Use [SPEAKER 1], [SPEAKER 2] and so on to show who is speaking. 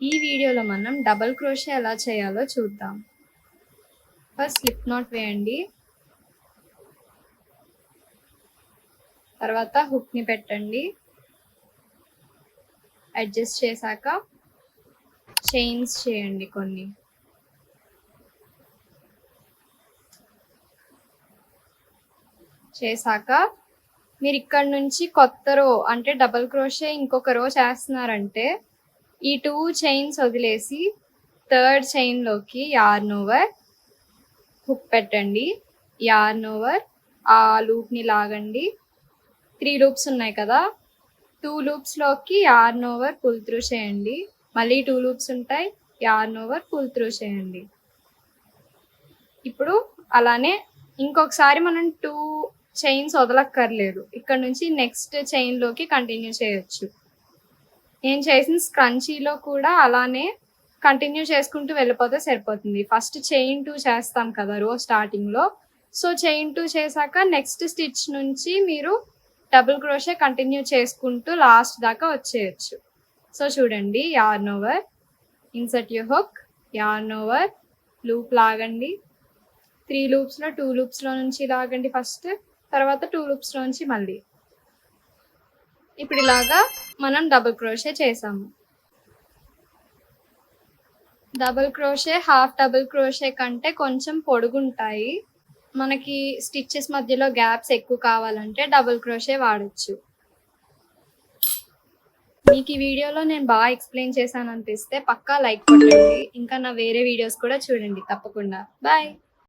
[SPEAKER 1] ఈ వీడియోలో మనం డబల్ క్రోషే ఎలా చేయాలో చూద్దాం. ఫస్ట్ స్లిప్ నాట్ వేయండి. తర్వాత హుక్ని పెట్టండి. అడ్జస్ట్ చేశాక చైన్స్ చేయండి కొన్ని. చేశాక మీరు ఇక్కడ నుంచి కొత్త రో అంటే డబల్ క్రోషే ఇంకొక రో చేస్తున్నారంటే ఈ టూ చైన్స్ వదిలేసి థర్డ్ చైన్లోకి యార్న్ ఓవర్ హుక్ పెట్టండి. యార్న్ ఓవర్ ఆ లూప్ని లాగండి. త్రీ లూప్స్ ఉన్నాయి కదా. టూ లూప్స్లోకి యార్న్ ఓవర్ పుల్ త్రూ చేయండి. మళ్ళీ టూ లూప్స్ ఉంటాయి. యార్న్ ఓవర్ పుల్ త్రూ చేయండి. ఇప్పుడు అలానే ఇంకొకసారి మనం టూ చైన్స్ వదలక్కర్లేదు. ఇక్కడ నుంచి నెక్స్ట్ చైన్లోకి కంటిన్యూ చేయొచ్చు. నేను చేసిన స్క్రంచీలో కూడా అలానే కంటిన్యూ చేసుకుంటూ వెళ్ళిపోతే సరిపోతుంది. ఫస్ట్ చైన్ టూ చేస్తాం కదా రో స్టార్టింగ్లో సో చైన్ టూ చేశాక నెక్స్ట్ స్టిచ్ నుంచి మీరు డబుల్ క్రోషే కంటిన్యూ చేసుకుంటూ లాస్ట్ దాకా వచ్చేయచ్చు. సో చూడండి yarn over insert you hook yarn over loop లాగండి. త్రీ లూప్స్లో టూ లూప్స్లో నుంచి లాగండి ఫస్ట్ తర్వాత టూ లూప్స్లో నుంచి మళ్ళీ. ఇప్పుడు ఇలాగా మనం డబుల్ క్రోషే చేసాము. Double crochet half double crochet కంటే కొంచెం పొడుగుంటాయి. మనకి స్టిచ్చెస్ మధ్యలో గ్యాప్స్ ఎక్కువ కావాలంటే డబుల్ క్రోషే వాడచ్చు. మీకు ఈ వీడియోలో నేను బాగా ఎక్స్ప్లెయిన్ చేశాను అనిపిస్తే పక్కా లైక్ కొట్టండి. ఇంకా నా వేరే వీడియోస్ కూడా చూడండి తప్పకుండా. బాయ్